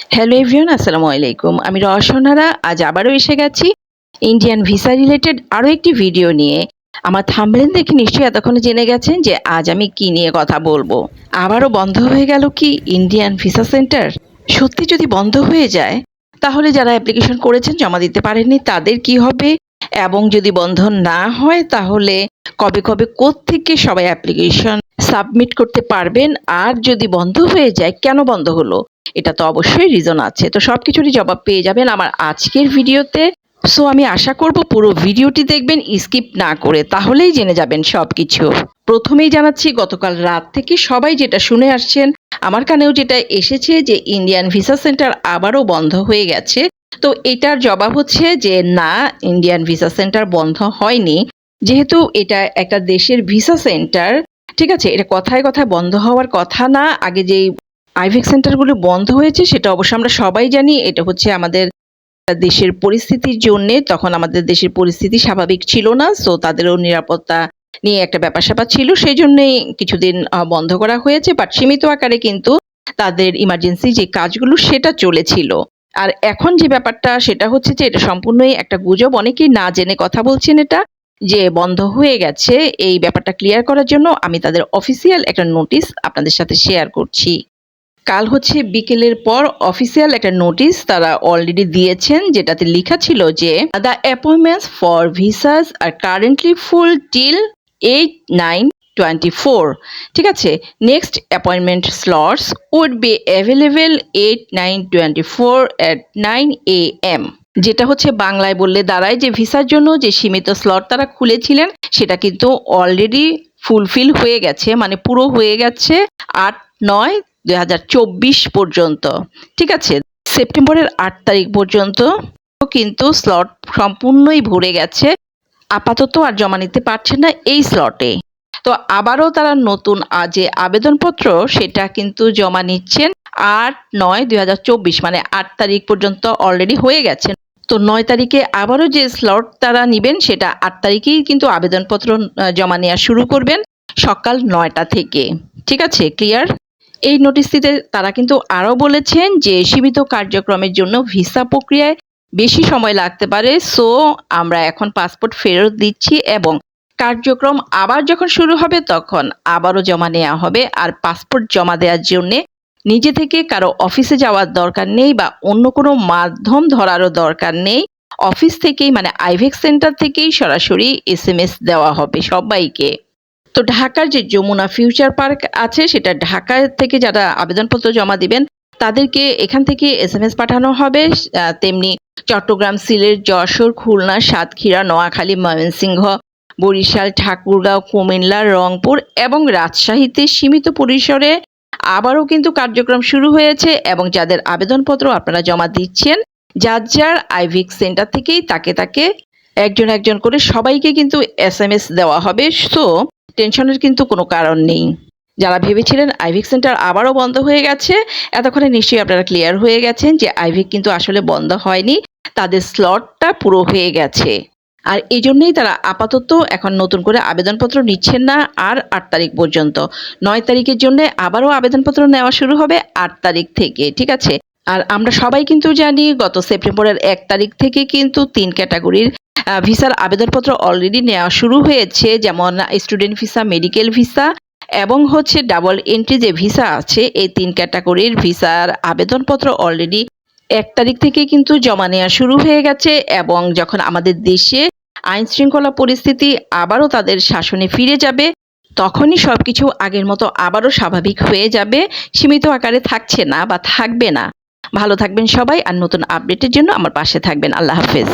Hello everyone আসসালামু আলাইকুম। আমি রসনারা আজ আবারও এসে গেছি ইন্ডিয়ান ভিসা রিলেটেড আরও একটি ভিডিও নিয়ে। আমার থাম্বনেল দেখে নিশ্চয়ই এতক্ষণে জেনে গেছেন যে আজ আমি কি নিয়ে কথা বলব। আবারও বন্ধ হয়ে গেল কি ইন্ডিয়ান ভিসা সেন্টার সত্যি যদি বন্ধ হয়ে যায়, তাহলে যারা অ্যাপ্লিকেশন করেছেন জমা দিতে পারেননি, তাদের কি হবে? এবং যদি বন্ধ না হয়, তাহলে কবে কবে থেকে সবাই অ্যাপ্লিকেশন সাবমিট করতে পারবেন? আর যদি বন্ধ হয়ে যায়, কেন বন্ধ হলো? এটা তো অবশ্যই রিজন আছে। তো সব কিছুরই জবাব পেয়ে যাবেন আমার আজকের ভিডিওতে। সো আমি আশা করব পুরো ভিডিওটি দেখবেন স্কিপ না করে, তাহলেই জেনে যাবেন সব কিছু প্রথমেই জানাচ্ছি, গতকাল রাত থেকে সবাই যেটা শুনে আসছেন, আমার কানেও যেটা এসেছে যে ইন্ডিয়ান ভিসা সেন্টার আবারও বন্ধ হয়ে গেছে। তো এটার জবাব হচ্ছে যে, না ইন্ডিয়ান ভিসা সেন্টার বন্ধ হয়নি। যেহেতু এটা একটা দেশের ভিসা সেন্টার ঠিক আছে? এটা কথায় কথায় বন্ধ হওয়ার কথা না, আগে যেই আইভিক সেন্টারগুলো বন্ধ হয়েছে, সেটা অবশ্য আমরা সবাই জানি। এটা হচ্ছে আমাদের দেশের পরিস্থিতির জন্যে, তখন আমাদের দেশের পরিস্থিতি স্বাভাবিক ছিল না সো তাদেরও নিরাপত্তা নিয়ে একটা ব্যাপার স্যাপার ছিল সেই জন্যই কিছুদিন বন্ধ করা হয়েছে বাট সীমিত আকারে কিন্তু তাদের ইমার্জেন্সি যে কাজগুলো, সেটা চলেছিল। আর এখন যে ব্যাপারটা, সেটা হচ্ছে যে এটা সম্পূর্ণই একটা গুজব, অনেকেই না জেনে কথা বলছেন এটা, যে বন্ধ হয়ে গেছে, এই ব্যাপারটা ক্লিয়ার করার জন্য আমি তাদের অফিসিয়াল একটা নোটিশ আপনাদের সাথে শেয়ার করছি। কাল হচ্ছে বিকেলের পর অফিসিয়াল একটা নোটিশ তারা অলরেডি দিয়েছেন, যেটাতে লেখা ছিল যে the appointments for visas are currently full till eight nine twenty four ঠিক আছে? Next appointment slots would be available eight nine twenty four at nine A M যেটা হচ্ছে বাংলায় বললে দাঁড়ায় যে ভিসার জন্য যে সীমিত স্লট তারা খুলেছিলেন, সেটা কিন্তু অলরেডি ফুলফিল হয়ে গেছে মানে পুরো হয়ে গেছে আট নয় দুই হাজার চব্বিশ পর্যন্ত। ঠিক আছে, সেপ্টেম্বরের আট তারিখ পর্যন্ত কিন্তু স্লট সম্পূর্ণই ভরে গেছে। আপাতত আর জমা নিতে পারছে না এই স্লটে তো আবারও তারা নতুন যে আবেদনপত্র, সেটা কিন্তু জমা নিচ্ছেন আট নয় দুই মানে আট তারিখ পর্যন্ত অলরেডি হয়ে গেছে। তো নয় তারিখে আবারও যে স্লট তারা নেবেন, সেটা আট তারিখেই কিন্তু আবেদনপত্র জমা নেওয়া শুরু করবেন সকাল নয়টা থেকে। ঠিক আছে ক্লিয়ার এই নোটিশটিতে তারা কিন্তু আরও বলেছেন যে সীমিত কার্যক্রমের জন্য ভিসা প্রক্রিয়ায় বেশি সময় লাগতে পারে। সো আমরা এখন পাসপোর্ট ফেরত দিচ্ছি এবং কার্যক্রম আবার যখন শুরু হবে তখন আবারও জমা নেওয়া হবে। আর পাসপোর্ট জমা দেওয়ার জন্য নিজে থেকে কারও অফিসে যাওয়ার দরকার নেই বা অন্য কোনো মাধ্যম ধরারও দরকার নেই। অফিস থেকেই মানে আইভেক সেন্টার থেকেই সরাসরি এস দেওয়া হবে সবাইকে। তো ঢাকার যে যমুনা ফিউচার পার্ক আছে, সেটা ঢাকা থেকে যারা আবেদনপত্র জমা দিবেন, তাদেরকে এখান থেকে এস এম এস পাঠানো হবে। তেমনি চট্টগ্রাম, সিলেট, যশোর, খুলনা, সাতক্ষীরা, নোয়াখালী, ময়মনসিংহ, বরিশাল, ঠাকুরগাঁও, কুমিল্লা, রংপুর এবং রাজশাহীতে সীমিত পরিসরে আবারও কিন্তু কার্যক্রম শুরু হয়েছে এবং যাদের আবেদনপত্র আপনারা জমা দিচ্ছেন, যার যার আইভিক সেন্টার থেকেই তাকে তাকে একজন একজন করে সবাইকে কিন্তু এস এম এস দেওয়া হবে। সো টেনশনের কিন্তু কোনো কারণ নেই। যারা ভেবেছিলেন আইভিক সেন্টার আবারও বন্ধ হয়ে গেছে, এতক্ষণে নিশ্চয়ই আপনারা ক্লিয়ার হয়ে গেছেন যে আইভিক কিন্তু আসলে বন্ধ হয়নি, তাদের স্লটটা পুরো হয়ে গেছে। আর এই জন্যই তারা আপাতত এখন নতুন করে আবেদনপত্র নিচ্ছেন না আর আট তারিখ পর্যন্ত। নয় তারিখের জন্য আবারও আবেদনপত্র নেওয়া শুরু হবে আট তারিখ থেকে, ঠিক আছে? আর আমরা সবাই কিন্তু জানি গত সেপ্টেম্বরের এক তারিখ থেকে কিন্তু তিন ক্যাটাগরির ভিসার আবেদনপত্র অলরেডি নেওয়া শুরু হয়েছে, যেমন স্টুডেন্ট ভিসা মেডিকেল ভিসা এবং হচ্ছে ডাবল এন্ট্রি যে ভিসা আছে, এই তিন ক্যাটাগরির ভিসার আবেদনপত্র অলরেডি এক তারিখ থেকে কিন্তু জমা নেওয়া শুরু হয়ে গেছে, এবং যখন আমাদের দেশে আইন শৃঙ্খলা পরিস্থিতি আবারও তাদের শাসনে ফিরে যাবে, তখনই সবকিছু আগের মতো আবারও স্বাভাবিক হয়ে যাবে, সীমিত আকারে থাকছে না বা থাকবে না। ভালো থাকবেন সবাই, আর নতুন আপডেটের জন্য আমার পাশে থাকবেন। আল্লাহ হাফেজ।